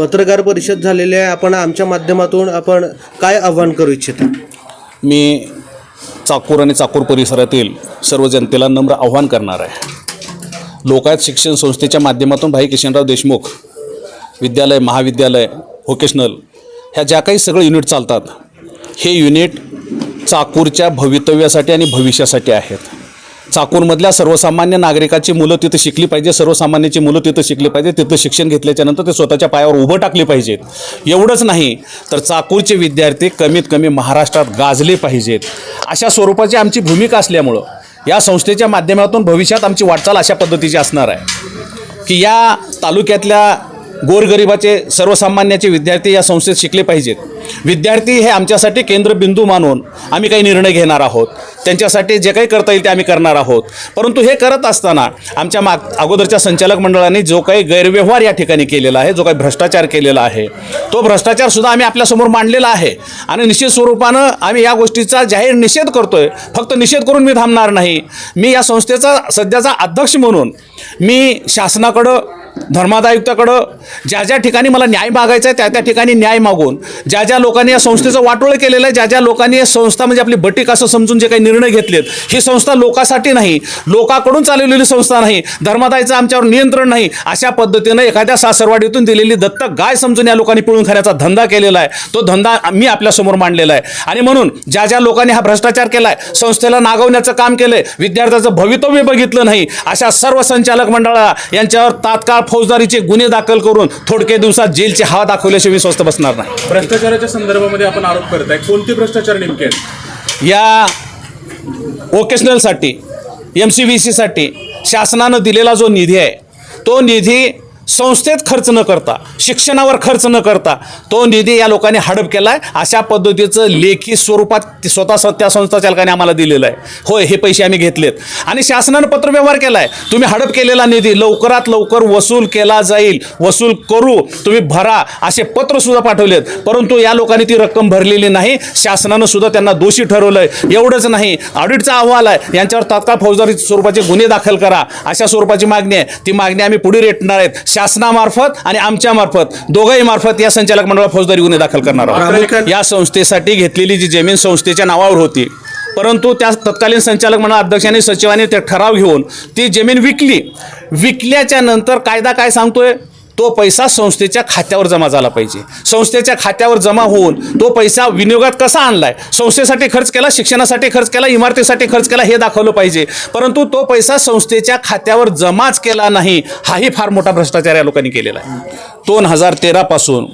पत्रकार परिषद झालेली आहे. आपण आमच्या माध्यमातून आपण काय आव्हान करू इच्छिता मी चाकूर आणि चाकूर परिसरातील सर्व जनतेला नम्र आव्हान करणार आहे. लोकायत शिक्षण संस्थेच्या माध्यमातून भाई किशनराव देशमुख विद्यालय महाविद्यालय व्होकेशनल ह्या ज्या काही सगळे युनिट चालतात हे युनिट चाकूरच्या भवितव्यासाठी आणि भविष्यासाठी आहेत. चाकूरमधल्या सर्वसामान्य नागरिकाची मुलं तिथं शिकली पाहिजे सर्वसामान्याची मुलं तिथं शिकली पाहिजे तिथं शिक्षण घेतल्याच्यानंतर ते स्वतःच्या पायावर उभं टाकले पाहिजेत. एवढंच नाही तर चाकूरचे विद्यार्थी कमीत कमी महाराष्ट्रात गाजले पाहिजेत. अशा स्वरूपाची आमची भूमिका असल्यामुळं या संस्थेच्या माध्यमातून भविष्यात आमची वाटचाल अशा पद्धतीची असणार आहे. की या तालुक्यातल्या गोरगरिबाचे सर्वसामान्याचे विद्यार्थी या संस्थेत शिकले पाहिजेत. विद्यार्थी हे आमच्यासाठी केंद्रबिंदू मानून आम्ही काही निर्णय घेणार आहोत. त्यांच्यासाठी जे काही करता येईल ते आम्ही करणार आहोत. परंतु हे करत असताना आमच्या माग अगोदरच्या संचालक मंडळाने जो काही गैरव्यवहार या ठिकाणी केलेला आहे जो काही भ्रष्टाचार केलेला आहे तो भ्रष्टाचारसुद्धा आम्ही आपल्यासमोर मांडलेला आहे. आणि निश्चित स्वरूपानं आम्ही या गोष्टीचा जाहीर निषेध करतोय. फक्त निषेध करून मी थांबणार नाही. मी या संस्थेचा सध्याचा अध्यक्ष म्हणून मी शासनाकडं धर्मादायुक्ताकडं ज्या ज्या ठिकाणी मला न्याय मागायचा आहे त्या त्या ठिकाणी न्याय मागून ज्या ज्या लोकांनी या संस्थेचं वाटोळं केलेलं आहे ज्या ज्या लोकांनी या संस्था म्हणजे आपली बटीक असं समजून जे काही निर्णय घेतलेत ही संस्था लोकासाठी नाही लोकाकडून चालवलेली संस्था नाही धर्मादायचं आमच्यावर नियंत्रण नाही अशा पद्धतीनं एखाद्या सासरवाडीतून दिलेली दत्तक गाय समजून या लोकांनी पिळून खाण्याचा धंदा केलेला आहे तो धंदा मी आपल्यासमोर मांडलेला आहे. आणि म्हणून ज्या ज्या लोकांनी हा भ्रष्टाचार केला आहे संस्थेला नागवण्याचं काम केलं आहे विद्यार्थ्याचं भवितव्य बघितलं नाही अशा सर्व संच संचालक मंडळाला यांच्यावर तात्काळ फौजदारीचे गुन्हे दाखल करून थोडके दिवसात जेलची हवा दाखवल्याशिवाय मी स्वस्थ बसणार नाही. भ्रष्टाचाराच्या संदर्भामध्ये आपण आरोप करताय कोणते भ्रष्टाचार नेमके या वोकेशनलसाठी एम सी व्ही सीसाठी शासनानं दिलेला जो निधी आहे तो निधी संस्थेत खर्च न करता शिक्षणावर खर्च न करता तो निधी या लोकांनी हडप केला आहे अशा पद्धतीचं लेखी स्वरूपात स्वतः स- त्या संस्था चालकाने आम्हाला दिलेलं आहे. होय हे पैसे आम्ही घेतलेत. आणि शासनानं पत्रव्यवहार केला आहे तुम्ही हडप केलेला निधी लवकरात लवकर वसूल केला जाईल. वसूल करू तुम्ही भरा असे पत्र सुद्धा पाठवलेत. परंतु या लोकांनी ती रक्कम भरलेली नाही. शासनानं सुद्धा त्यांना दोषी ठरवलंय. एवढंच नाही. ऑडिटचा अहवाल आहे. यांच्यावर तात्काळ फौजदारी स्वरूपाचे गुन्हे दाखल करा. अशा स्वरूपाची मागणी आहे. ती मागणी आम्ही पुढे रेटणार आहेत. शासनामार्फत आणि आमच्या मार्फत दोघंही मार्फत या संचालक मंडळाला फौजदारी गुन्हे दाखल करणार आहोत. या संस्थेसाठी घेतलेली जी जमीन संस्थेच्या नावावर होती परंतु त्या तत्कालीन संचालक मंडळ अध्यक्षांनी सचिवांनी ते ठराव घेऊन ती जमीन विकली. विकल्याच्या नंतर कायदा काय सांगतोय? तो पैसा संस्थेच्या खात्यावर जमा झाला पाहिजे. संस्थेच्या खात्यावर जमा होऊन तो पैसा विनियोगात कसा आणलाय? संस्थेसाठी खर्च केला शिक्षणासाठी खर्च केला इमारतीसाठी खर्च केला हे दाखवलं पाहिजे. परंतु तो पैसा संस्थेच्या खात्यावर जमाच केला नाही हाही फार मोठा भ्रष्टाचार या लोकांनी केलेला आहे. दोन हजार तेरापासून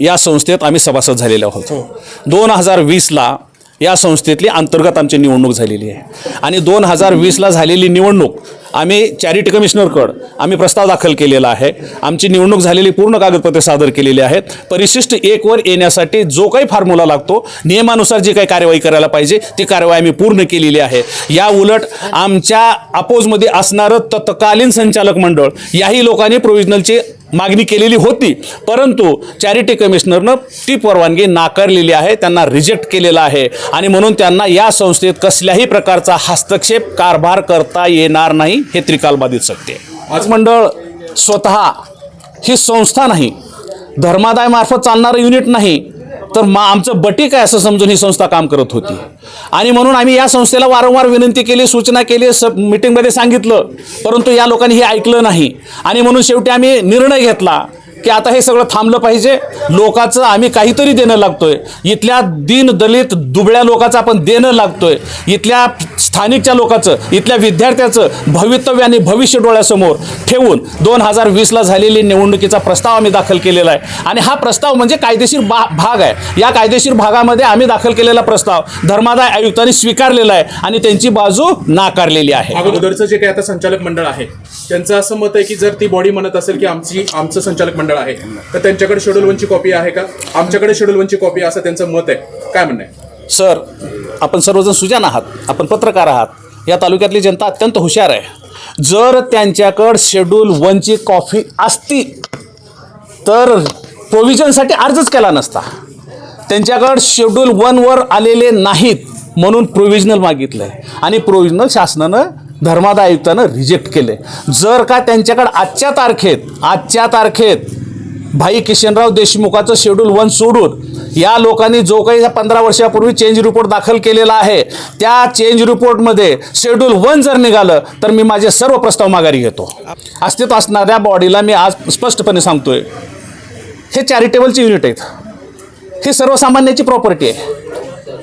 या संस्थेत आम्ही सभासद झालेलो आहोत. दोन हजार वीसला या संस्थेतली अंतर्गत आमची निवडणूक झालेली आहे. आणि दोन हजार वीसला झालेली निवडणूक आम्ही चॅरिटी कमिशनरकड आम्ही प्रस्ताव दाखल केलेला आहे. आमची निवडणूक झालेली पूर्ण कागदपत्रे सादर केलेली आहेत. परिशिष्ट एकवर येण्यासाठी जो काही फॉर्म्युला लागतो नियमानुसार जी काही कार्यवाही करायला पाहिजे ती कारवाई आम्ही पूर्ण केलेली आहे. या उलट आमच्या अपोजमध्ये असणारं तत्कालीन संचालक मंडळ याही लोकांनी प्रोव्हिजनलची मागणी केलेली होती. परंतु चॅरिटी कमिशनरनं ती परवानगी नाकारलेली आहे त्यांना रिजेक्ट केलेलं आहे. आणि म्हणून त्यांना या संस्थेत कसल्याही प्रकारचा हस्तक्षेप कारभार करता येणार नाही हे त्रिकालबाधित सत्य आज मंडळ स्वतः ही संस्था नाही धर्मादायमार्फत चालणारं युनिट नाही तर मग आमचं बटीक आहे असं समजून ही संस्था काम करत होती. आणि म्हणून आम्ही या संस्थेला वारंवार विनंती केली सूचना केली स मिटिंगमध्ये सांगितलं परंतु या लोकांनी हे ऐकलं नाही. आणि म्हणून शेवटी आम्ही निर्णय घेतला की आता हे सगळं थांबलं पाहिजे. लोकाचं आम्ही काहीतरी देणं लागतोय. इथल्या दीन दलित दुबळ्या लोकाचं आपण देणं लागतोय. इथल्या स्थानिकच्या लोकांचं इथल्या विद्यार्थ्याचं भवितव्य आणि भविष्य डोळ्यासमोर ठेवून दोन हजार वीसला झालेली निवडणुकीचा प्रस्ताव आम्ही दाखल केलेला आहे. आणि हा प्रस्ताव म्हणजे कायदेशीर बा भाग आहे. या कायदेशीर भागामध्ये आम्ही दाखल केलेला प्रस्ताव धर्मादाय आयुक्तांनी स्वीकारलेला आहे आणि त्यांची बाजू नाकारलेली आहे. अगोदरचं जे काही आता संचालक मंडळ आहे त्यांचं असं मत आहे की जर ती बॉडी म्हणत असेल की आमची आमचं संचालक मंडळ आहे. तर त्यांच्याकडे शेड्यूल वनची कॉपी आहे का? आमच्याकडे शेड्यूल वनची कॉपी असं त्यांचं मत आहे. काय म्हणणं आहे? सर आपण सर्वजण सुजान आहात. आपण पत्रकार आहात. या तालुक्यातली जनता अत्यंत हुशार आहे. जर त्यांच्याकडं शेड्यूल वनची कॉफी असती तर प्रोव्हिजनसाठी अर्जच केला नसता. त्यांच्याकडं शेड्यूल वनवर आलेले नाहीत म्हणून प्रोव्हिजनल मागितलं आहे आणि प्रोव्हिजनल शासनानं धर्मादाय आयुक्तानं रिजेक्ट केले जर का त्यांच्याकडं आजच्या तारखेत आजच्या तारखेत भाई किशनराव देशमुखाचं शेड्यूल वन सोडून या लोकांनी जो काही पंधरा वर्षापूर्वी चेंज रिपोर्ट दाखल केलेला आहे त्या चेंज रिपोर्टमध्ये शेड्यूल वन जर निघालं तर मी माझे सर्व प्रस्ताव माघारी घेतो. अस्तित्व असणाऱ्या बॉडीला मी आज स्पष्टपणे सांगतोय हे चॅरिटेबलचे युनिट आहेत. ही सर्वसामान्याची प्रॉपर्टी आहे.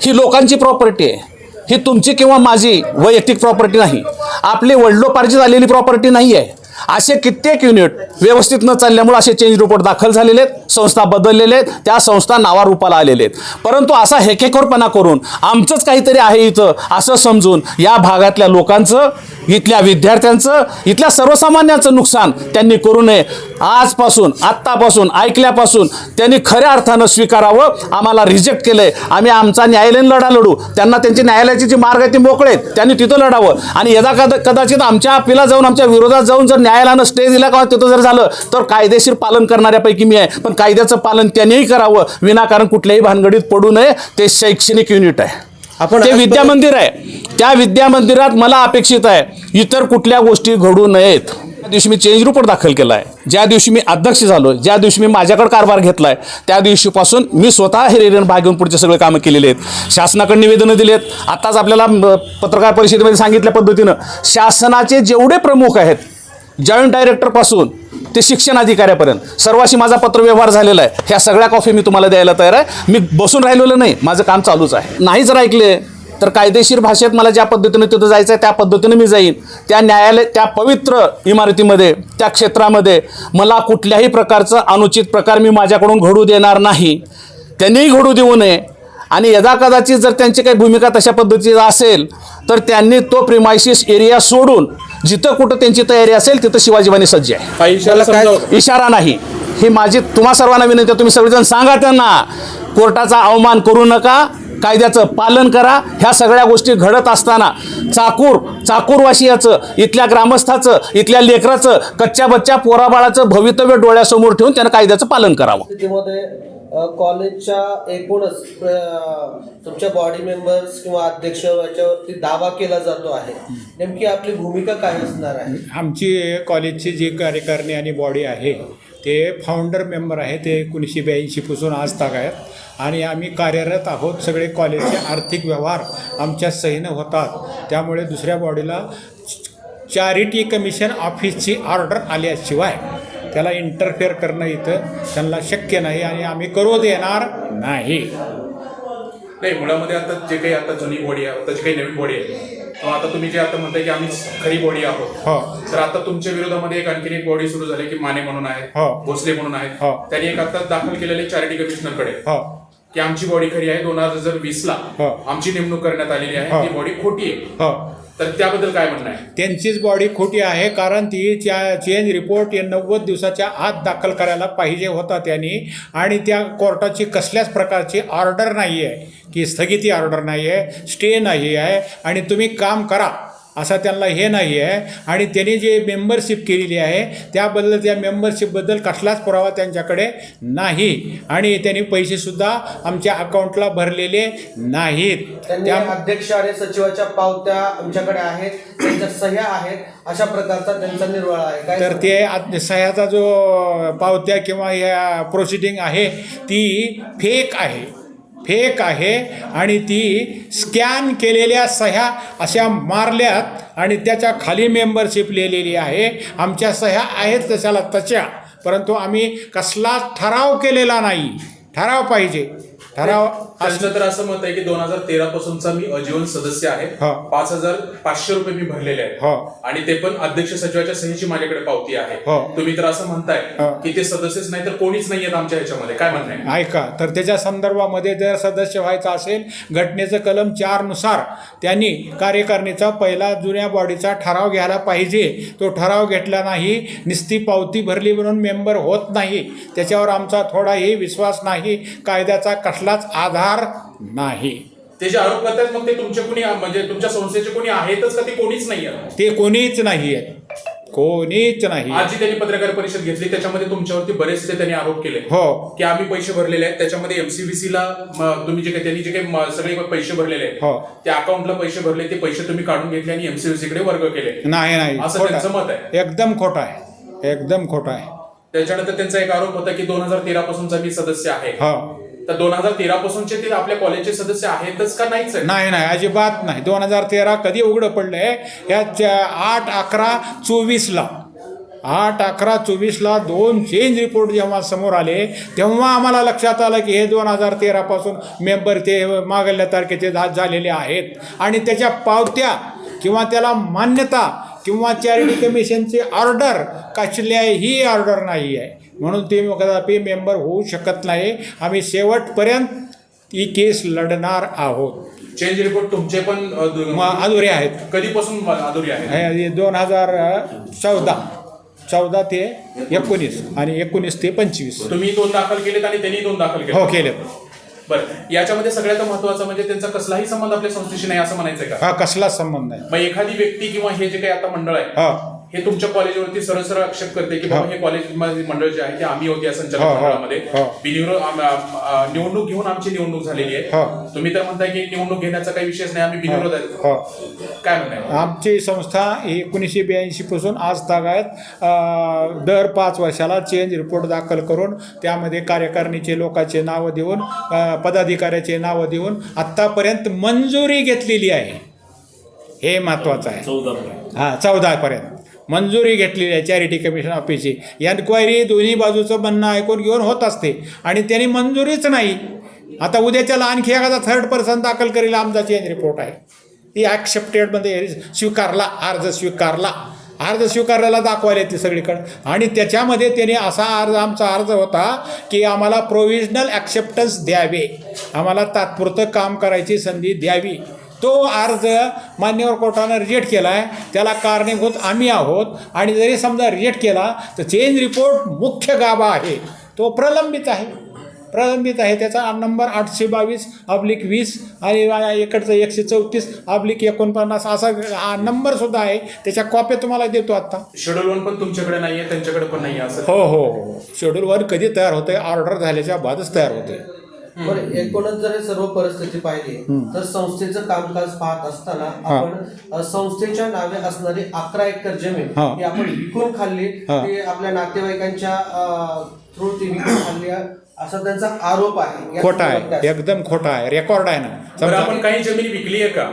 ही लोकांची प्रॉपर्टी आहे. ही तुमची किंवा माझी वैयक्तिक प्रॉपर्टी नाही. आपली वडलोपार्जित आलेली प्रॉपर्टी नाही आहे असे कित्येक युनिट व्यवस्थित न चालल्यामुळे असे चेंज रिपोर्ट दाखल झालेले आहेत संस्था बदललेले आहेत त्या संस्था नावारूपाला आलेले आहेत. परंतु असा हेकेखोरपणा करून आमचंच काहीतरी आहे इथं असं समजून या भागातल्या लोकांचं इथल्या विद्यार्थ्यांचं इथल्या सर्वसामान्यांचं नुकसान त्यांनी करू नये. आजपासून आत्तापासून ऐकल्यापासून त्यांनी खऱ्या अर्थानं स्वीकारावं आम्हाला रिजेक्ट केलंय. आम्ही आमचा न्यायालयीन लढा लढू. त्यांना त्यांची न्यायालयाची जी मार्ग आहे ती मोकळे आहेत. त्यांनी तिथं लढावं. आणि यदा कदा कदाचित आमच्या अपिला जाऊन आमच्या विरोधात जाऊन जर न्यायालयानं स्टे दिला का तिथं जर झालं तर कायदेशीर पालन करणाऱ्यापैकी मी आहे. पण कायद्याचं पालन त्यांनीही करावं. विनाकारण कुठल्याही भानगडीत पडू नये. ते शैक्षणिक युनिट आहे. आपण ते आज विद्या मंदिर आहे. त्या विद्या मंदिरात मला अपेक्षित आहे इतर कुठल्या गोष्टी घडू नयेत. त्या दिवशी मी चेंज रिपोर्ट दाखल केला आहे ज्या दिवशी मी अध्यक्ष झालो ज्या दिवशी मी माझ्याकडे कारभार घेतला आहे त्या दिवशीपासून मी स्वतः हिरियन भाग घेऊन पुढचे सगळे कामं केलेले आहेत. शासनाकडे निवेदनं दिलेत आत्ताच आपल्याला पत्रकार परिषदेमध्ये सांगितल्या पद्धतीनं शासनाचे जेवढे प्रमुख आहेत जॉईंट डायरेक्टरपासून ते शिक्षण अधिकाऱ्यापर्यंत सर्वाशी माझा पत्रव्यवहार झालेला आहे. ह्या सगळ्या कॉफी मी तुम्हाला द्यायला तयार आहे. मी बसून राहिलेलं नाही. माझं काम चालूच आहे. नाही जर ऐकले तर कायदेशीर भाषेत मला ज्या पद्धतीने तिथं जायचं आहे त्या पद्धतीने मी जाईन. त्या न्यायालय त्या पवित्र इमारतीमध्ये त्या क्षेत्रामध्ये मला कुठल्याही प्रकारचं अनुचित प्रकार मी माझ्याकडून घडू देणार नाही. त्यांनीही घडू देऊ नये. आणि यदा कदाचित जर त्यांची काही भूमिका तशा पद्धतीची असेल तर त्यांनी तो प्रिमायसिस एरिया सोडून जिथं कुठं त्यांची तयारी असेल तिथं शिवाजीबानी सज्ज आहे. इशारा नाही. ही माझी तुम्हा सर्वांना विनंती आहे तुम्ही सगळेजण सांगा त्यांना. कोर्टाचा अवमान करू नका. कायद्याचं पालन करा. ह्या सगळ्या गोष्टी घडत असताना चाकूर चाकूरवासियाचं इथल्या ग्रामस्थाचं इथल्या लेकराचं कच्च्या बच्च्या पोराबाळाचं भवितव्य डोळ्यासमोर ठेवून त्यानं कायद्याचं पालन करावं. कॉलेजच्या एकूणच तुमच्या बॉडी मेंबर्स किंवा अध्यक्ष याच्यावरती दावा केला जातो आहे. नेमकी आपली भूमिका काय असणार आहे? आमची कॉलेजची जी कार्यकारिणी आणि बॉडी आहे ते फाउंडर मेंबर आहे ते एकोणीसशे ब्याऐंशीपासून आज ताग आहेत. आणि आम्ही कार्यरत आहोत. सगळे कॉलेजचे आर्थिक व्यवहार आमच्या सहीनं होतात. त्यामुळे दुसऱ्या बॉडीला चॅरिटी कमिशन ऑफिसची ऑर्डर आल्याशिवाय त्याला इंटरफेअर करणं इथं त्यांना शक्य नाही आणि आम्ही करू देणार नाही. नाही मुळामध्ये आता जे काही आता जुनी बॉडी आहे आता जी काही नवीन बॉडी आहे आता तुम्ही जे आता म्हणताय की आम्ही खरी बॉडी आहोत. हो. तर आता तुमच्या विरोधामध्ये एक आणखीन एक बॉडी सुरू झाली की माने म्हणून आहे हो. भोसले म्हणून आहेत हो. त्यांनी एक आता दाखल केलेले चॅरिटी कमिशनरकडे हो. की आमची बॉडी खरी आहे दोन हजार वीस ला हो. आमची नेमणूक करण्यात आलेली हो. आहे ती बॉडी खोटी आहे. हो. तर त्याबद्दल काय म्हणणं आहे? त्यांचीच बॉडी खोटी आहे कारण ती त्या चेंज रिपोर्ट या नव्वद दिवसाच्या आत दाखल करायला पाहिजे होता त्यांनी. आणि त्या कोर्टाची कसल्याच प्रकारची ऑर्डर नाही आहे की स्थगिती ऑर्डर नाही आहे स्टे नाही आहे आणि तुम्ही काम करा. असा त्यांना हे नाही आहे. आणि त्यांनी जे मेंबरशिप केलेली आहे त्याबद्दल त्या मेंबरशिपबद्दल कसलाच पुरावा त्यांच्याकडे नाही. आणि त्यांनी पैसेसुद्धा आमच्या अकाउंटला भरलेले नाहीत. त्या अध्यक्ष आणि सचिवाच्या पावत्या आमच्याकडे आहेत. त्यांच्या सह्या आहेत. अशा प्रकारचा त्यांचा निर्वाळा आहे. काय तर ते आत- सह्याचा जो पावत्या किंवा या प्रोसिडिंग आहे ती फेक आहे. फेक आहे आणि ती स्कॅन केलेल्या सह्या अशा मारल्यात आणि त्याच्याखाली मेंबरशिप लिहिलेली आहे. आमच्या सह्या आहेत तशाला तशा परंतु आम्ही कसलाच ठराव केलेला नाही. ठराव पाहिजे. ठराव त्यांचं तर असं मत आहे की दोन हजार तेरा पासूनचा मी अजीवन सदस्य आहे हो. पाच हजार पाचशे रुपये मी भरलेले हो. आहेत आणि ते पण अध्यक्ष सचिवाच्या सहीची माझ्याकडे पावती आहे हो. तुम्ही तर असं म्हणताय हो. की ते सदस्यच नाही तर कोणीच नाही आहेत आमच्या ह्याच्यामध्ये काय म्हणणं आहे ऐका तर त्याच्या संदर्भामध्ये जर सदस्य व्हायचं असेल घटनेचं कलम चारनुसार त्यांनी कार्यकारिणीचा पहिला जुन्या बॉडीचा ठराव घ्यायला पाहिजे तो ठराव घेतला नाही निस्ती पावती भरली म्हणून मेंबर होत नाही त्याच्यावर आमचा थोडाही विश्वास नाही कायद्याचा कसलाच आधार नाही. ते जे आरोप करतात मग ते तुमच्या कोणी म्हणजे तुमच्या संस्थेचे कोणी आहेतच का? ते कोणीच नाही आहे. ते कोणीच नाही आहे. कोणीच नाही आज जी त्यांनी पत्रकार परिषद घेतली त्याच्यामध्ये तुमच्यावरती बरेचसे त्यांनी आरोप केले. हो. की आम्ही पैसे भरलेले आहेत त्याच्यामध्ये एमसीबीसी ला म, तुम्ही जे काही त्यांनी जे काही म, सगळे पैसे भरलेले आहेत हो. त्या अकाउंटला पैसे भरले ते पैसे तुम्ही काढून घेतले आणि एमसीबीसी कडे वर्ग केले. नाही नाही. असं खोटं. त्यांचं मत आहे. एकदम खोटं आहे. एकदम खोटं आहे. त्याच्यानंतर त्यांचा एक आरोप होता की दोन हजार तेरा पासूनचा मी सदस्य आहे. हो. तर दोन हजार तेरा पासूनचे ते आपल्या कॉलेजचे सदस्य आहेतच का नाहीच आहे नाही नाही अजिबात नाही. दोन हजार तेरा कधी उघडं पडलंय? या आठ अकरा चोवीसला. आठ अकरा चोवीसला दोन चेंज रिपोर्ट जेव्हा समोर आले तेव्हा आम्हाला लक्षात आलं की हे दोन हजार तेरापासून मेंबर ते मागल्या तारखेचे झालेले आहेत. आणि त्याच्या पावत्या किंवा त्याला मान्यता किंवा चॅरिटी कमिशनची ऑर्डर कसल्याही ऑर्डर नाही आहे म्हणून ते कदापि मेंबर होऊ शकत नाही. आम्ही शेवटपर्यंत ही केस लढणार आहोत. चेंज रिपोर्ट तुमचे पण अधुरे आहेत. कधीपासून अधुरी आहे दोन हजार चौदा. चौदा ते एकोणीस आणि एकोणीस ते पंचवीस. तुम्ही दोन दाखल केलेत आणि त्यांनी दोन दाखल हो केले केले बरं. याच्यामध्ये सगळ्यात महत्वाचं म्हणजे त्यांचा कसलाही संबंध आपल्या संस्थेशी नाही असं म्हणायचंय का? हा कसलाच संबंध नाही. मग एखादी व्यक्ती किंवा हे जे काही आता मंडळ आहे हा तुमच्या कॉलेजवरती सरळ सरळ आक्षेप करते की बाबा हा. कॉलेज मंडळ जे आहे ते आम्ही होते या संचालक मंडळामध्ये निवडणूक घेऊन आमची निवडणूक झालेली हा. आहे तुम्ही तर म्हणताय की निवडणूक घेण्याचा काही विषयच नाही आम्ही बिनविरोध आहे. हो. काय म्हणताय आमची संस्था एकोणीसशे ब्याऐंशी पासून आज तागायत दर पाच वर्षाला चेंज रिपोर्ट दाखल करून त्यामध्ये कार्यकारिणीचे लोकांचे नावं देऊन पदाधिकाऱ्याचे नावं देऊन आत्तापर्यंत मंजुरी घेतलेली आहे. हे महत्त्वाचं आहे. हां चौदापर्यंत मंजुरी घेतलेली आहे चॅरिटी कमिशन ऑफिसची एन्क्वायरी दोन्ही बाजूचं म्हणणं ऐकून घेऊन होत असते. आणि त्यांनी मंजुरीच नाही. आता उद्याच्याला आणखी एखादा थर्ड पर्सन दाखल करेल आमचा चेंज रिपोर्ट आहे. ती ॲक्सेप्टेडमध्ये स्वीकारला अर्ज स्वीकारला. अर्ज स्वीकारल्याला दाखवायला येते सगळीकडं. आणि त्याच्यामध्ये त्याने असा अर्ज आमचा अर्ज होता की आम्हाला प्रोव्हिजनल ॲक्सेप्टन्स द्यावे. आम्हाला तात्पुरतं काम करायची संधी द्यावी. तो अर्ज मान्यवर कोर्टानं रिजेक्ट केला आहे त्याला कारणीभूत आम्ही आहोत. आणि जरी समजा रिजेक्ट केला तर चेंज रिपोर्ट मुख्य गाभा आहे. तो प्रलंबित आहे. प्रलंबित आहे. त्याचा नंबर आठशे बावीस अब्लिक वीस आणि इकडचं एकशे चौतीस अब्लिक एकोणपन्नास असा हा नंबरसुद्धा आहे. त्याच्या कॉप्या तुम्हाला देतो आत्ता शेड्यूल वन पण तुमच्याकडे नाहीये त्यांच्याकडे पण नाहीये असं. हो हो हो शेड्यूल वन कधी तयार होते ऑर्डर झाल्याच्या बादच तयार होते बरं एकूणच जर सर्व परिस्थिती पाहिली तर संस्थेचं कामकाज पाहत असताना. आपण संस्थेच्या नावे असणारी अकरा एकर जमीन हा. आपण विकून खाल्ली. ती आपल्या नातेवाईकांच्या थ्रू ती विकून खाल्ली असा त्यांचा आरोप आहे. खोटा आहे? एकदम खोटा आहे. रेकॉर्ड आहे ना. आपण काही जमीन विकली आहे का?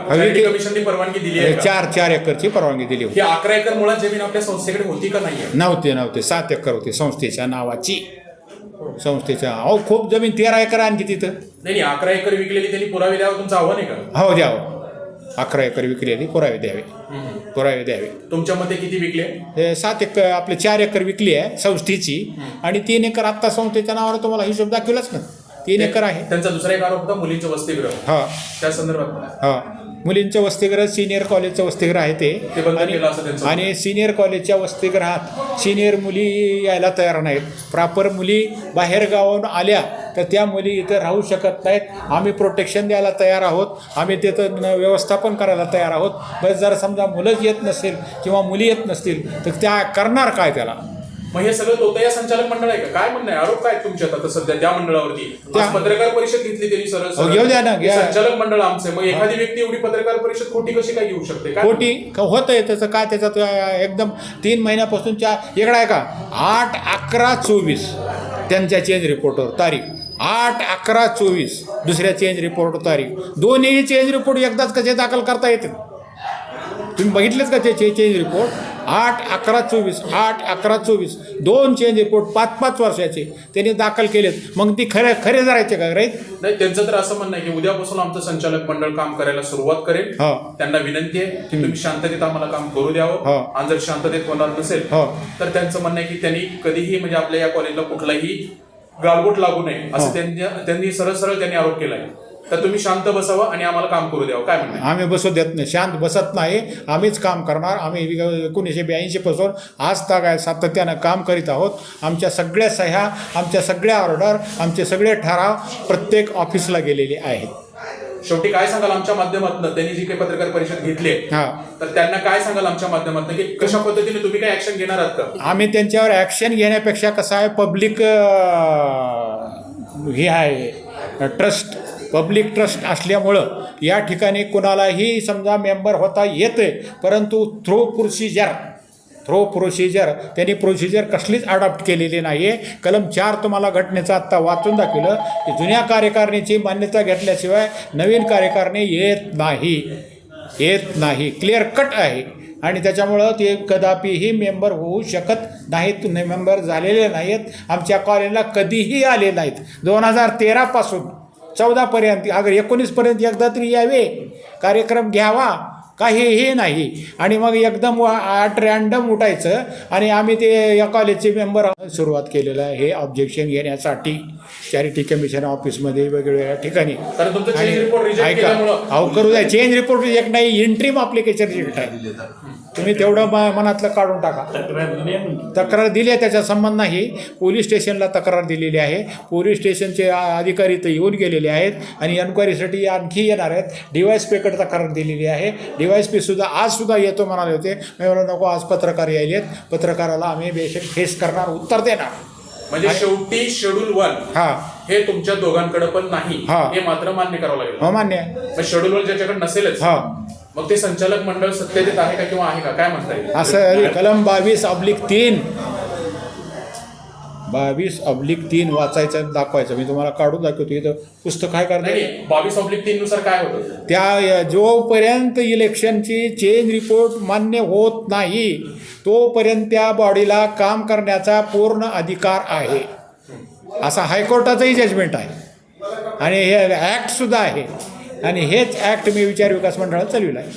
कमिशनने परवानगी दिली आहे का? चार चार एकरची परवानगी दिली होती. ही अकरा एकर मुळात जमीन आपल्या संस्थेकडे होती का नाहीये? नव्हते नव्हते. सात एकर होती संस्थेच्या नावाची. संस्थेच्या. अहो खूप जमीन तेरा एकर आणखी तिथं. नाही नाही अकरा एकर विकलेली त्यांनी पुरावे द्यावं तुमचं आव्हान आहे का? हो द्यावं. अकरा एकर विकलेली पुरावे द्यावे. पुरावे द्यावे. तुमच्या मते किती विकले? हे सात एकर आपले चार एकर विकली आहे संस्थेची. आणि तीन एकर आत्ता संस्थेच्या नावावर तुम्हाला हिशोब दाखवलाच ना. तीन एकर आहे. त्यांचा दुसरा एक आरोप होता मुलींचं वसतिगृह. हा. त्या संदर्भात. हा. मुलींचं वसतिगृह सिनियर कॉलेजचं वसतिगृह आहे ते. आणि सिनियर कॉलेजच्या वसतिगृहात सिनियर मुली यायला तयार नाहीत. प्रॉपर मुली बाहेर गावाहून आल्या तर त्या मुली इथं राहू शकत नाहीत. आम्ही प्रोटेक्शन द्यायला तयार आहोत. आम्ही तिथं व्यवस्थापन करायला तयार आहोत. बस जर समजा मुलंच येत नसेल किंवा मुली येत नसतील तर त्या करणार काय त्याला? मग हे सगळं तोतया संचालक मंडळ आहे का? काय म्हणणं आहे? आरोप काय तुमच्यात आता सध्या त्या मंडळावरती? आज पत्रकार परिषद घेतली त्यांनी सरळ हो, घेऊ द्या ना, घ्या. संचालक मंडळ आमचे मग एखादी व्यक्ती एवढी पत्रकार परिषद खोटी कशी काय घेऊ शकते? काय खोटी? होतं आहे त्याचं? काय त्याच्यात अं, एकदम तीन महिन्यापासूनच्या इकडं आहे का? आठ अकरा चोवीस. त्यांच्या चेंज रिपोर्टवर तारीख. आठ अकरा चोवीस. दुसऱ्या चेंज रिपोर्ट तारीख. दोन्ही चेंज रिपोर्ट एकदाच कसे दाखल करता येतील? तुम्ही बघितलेच का ते चेंज रिपोर्ट आठ अकरा चोवीस आठ अकरा चोवीस दोन चेंज रिपोर्ट पाच पाच वर्षाचे त्यांनी दाखल केलेत मग ती खरे खरे धरायचे का राईट नाही त्यांचं तर असं म्हणणं आहे की उद्यापासून आमचं संचालक मंडळ काम करायला सुरुवात करेल हो. त्यांना विनंती आहे की तुम्ही शांततेत आम्हाला काम करू हो. द्यावं आणि जर शांततेत होणार नसेल हो. तर त्यांचं म्हणणं आहे की त्यांनी कधीही म्हणजे आपल्या या कॉलेजला कुठलाही गालबोट लागू नये हो. असं त्यांनी त्यांनी सरळ सरळ त्यांनी आरोप केलाय तर तुम्ही शांत बसावं आणि आम्हाला काम करू द्यावं. काय म्हणणं? आम्ही बसू देत नाही. शांत बसत नाही. आम्हीच काम करणार. आम्ही एकोणीसशे ब्याऐंशीपासून आज तक आहे सातत्यानं काम करीत आहोत. आमच्या सगळ्या सह्या आमच्या सगळ्या ऑर्डर आमचे सगळे ठराव प्रत्येक ऑफिसला गेलेले आहेत. शेवटी काय सांगाल आमच्या माध्यमातून? त्यांनी जी काही पत्रकार परिषद घेतली हां. तर त्यांना काय सांगाल आमच्या माध्यमातून? की कशा पद्धतीने तुम्ही काय ऍक्शन घेणार आहात का? आम्ही त्यांच्यावर ॲक्शन घेण्यापेक्षा कसं आहे पब्लिक हे आहे ट्रस्ट पब्लिक ट्रस्ट असल्यामुळं या ठिकाणी कुणालाही समजा मेंबर होता येते परंतु थ्रो प्रोसिजर थ्रो प्रोसिजर त्यांनी प्रोसिजर कसलीच अडॉप्ट केलेली नाही आहे कलम चार तुम्हाला घटनेचं आत्ता वाचून दाखवलं की जुन्या कार्यकारिणीची मान्यता घेतल्याशिवाय नवीन कार्यकारिणी येत नाही येत नाही. क्लिअर कट आहे. आणि त्याच्यामुळं ते कदापिही मेंबर होऊ शकत नाहीत मेंबर झालेले नाहीत. आमच्या कॉलेजला कधीही आले नाहीत. दोन हजार तेरापासून चौदापर्यंत अगर एकोणीसपर्यंत एकदा तरी यावे. कार्यक्रम घ्यावा. काहीही नाही. आणि मग एकदम आट रॅन्डम उठायचं. आणि आम्ही ते या कॉलेजचे मेंबर सुरुवात केलेलं आहे. हे ऑब्जेक्शन घेण्यासाठी चॅरिटी कमिशन ऑफिसमध्ये वेगवेगळ्या ठिकाणी. ऐका. केल्यामुळं- अहो करू द्या. चेंज रिपोर्ट एक नाही. इंट्रीम अप्लिकेशन रिजेक्ट आहे. तुम्ही तेवढं म- मनातलं काढून टाका. तक्रार दिली आहे त्याचा संबंध नाही. पोलीस स्टेशनला तक्रार दिलेली आहे. पोलीस स्टेशनचे अधिकारी तर येऊन गेलेले आहेत आणि एन्क्वायरीसाठी आणखी येणार आहेत. डी वाय एस पीकडे तक्रार दिलेली आहे. डी वाय एस पी सुद्धा आज सुद्धा येतो म्हणाले होते. मी म्हणलं नको आज पत्रकार यायलेत पत्रकाराला आम्ही बेशक फेस करणार उत्तर देणार. म्हणजे शेवटी शेड्यूल वन हां. हे तुमच्या दोघांकडे पण नाही. हा. हे मात्र मान्य करावं लागेल. हो मान्य शेड्यूल वन ज्याच्याकडे नसेलच हा. मग ते संचालक मंडळ सत्तेत आहे का किंवा आहे का? काय म्हणता येईल असं कलम बावीस अब्लिक तीन. बावीस अब्लिक तीन वाचायचं दाखवायचं. मी तुम्हाला काढून दाखवतो. इथं पुस्तक काय करता नाही? बावीस ऑब्लिक तीन नुसार काय होतं? त्या जोपर्यंत इलेक्शनची चेंज रिपोर्ट मान्य होत नाही तोपर्यंत त्या बॉडीला काम करण्याचा पूर्ण अधिकार आहे. असा हायकोर्टाचंही जजमेंट आहे. आणि हे ॲक्टसुद्धा आहे. आणि हेच ॲक्ट मी विचार विकास मंडळात चालविला आहे